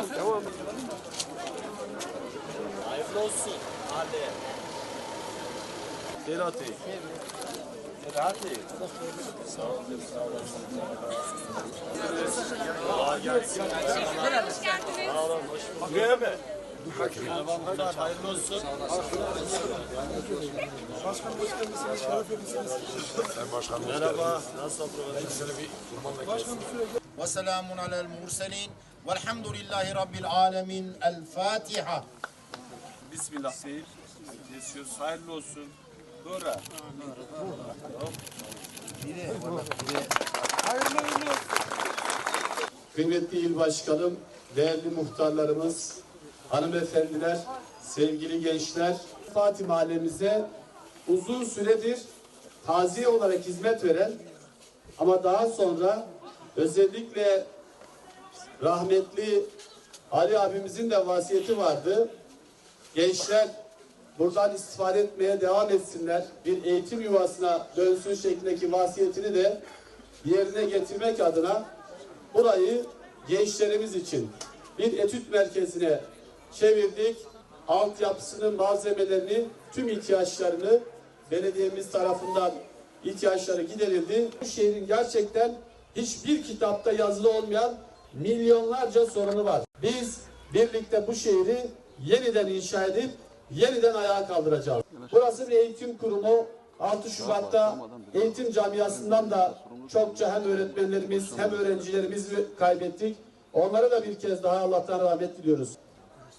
Tamam. Hayırlı olsun. Hadi. Serhat'ı. Serhat'ı. Sağ olun. Sağ olasın. Kolay gelsin. Hoş geldiniz. Sağ olun. Hoş bulduk. Buraya mı? Merhaba muhtar. Hayırlı olsun. Merhaba. Nasıl وسلام على المرسلين Velhamdülillahi Rabbil alemin. El Fatiha. Bismillah. Seyir. Kesiyoruz. Hayırlı olsun. Dora. Hayırlı olsun. Kıymetli il başkanım, değerli muhtarlarımız, hanımefendiler, sevgili gençler, Fatih mahallemize uzun süredir taziye olarak hizmet veren ama daha sonra özellikle rahmetli Ali abimizin de vasiyeti vardı. Gençler buradan istifade etmeye devam etsinler. Bir eğitim yuvasına dönsün şeklindeki vasiyetini de yerine getirmek adına burayı gençlerimiz için bir etüt merkezine çevirdik. Altyapısını, malzemelerini, tüm ihtiyaçlarını belediyemiz tarafından ihtiyaçları giderildi. Bu şehrin gerçekten hiçbir kitapta yazılı olmayan milyonlarca sorunu var. Biz birlikte bu şehri yeniden inşa edip yeniden ayağa kaldıracağız. Burası bir eğitim kurumu. 6 Şubat'ta eğitim camiasından da çokça hem öğretmenlerimiz hem öğrencilerimiz kaybettik. Onlara da bir kez daha Allah'tan rahmet diliyoruz.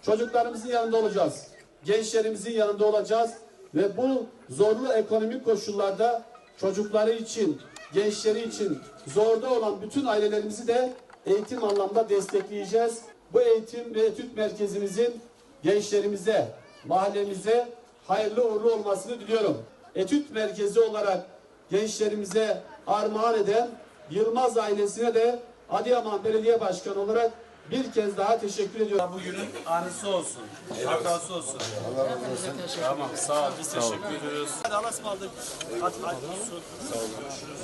Çocuklarımızın yanında olacağız. Gençlerimizin yanında olacağız ve bu zorlu ekonomik koşullarda çocukları için, gençleri için zorda olan bütün ailelerimizi de eğitim anlamda destekleyeceğiz. Bu eğitim ve etüt merkezimizin gençlerimize, mahallemize hayırlı uğurlu olmasını diliyorum. Etüt merkezi olarak gençlerimize armağan eden Yılmaz ailesine de Adıyaman Belediye Başkanı olarak bir kez daha teşekkür ediyorum. Bugünün anısı olsun. Hatası olsun. Allah razı olsun. Tamam sağ ol. Biz teşekkür ediyoruz. Hadi Allah'a ısmarladık. Hadi hadi. Sağ olun. Görüşürüz.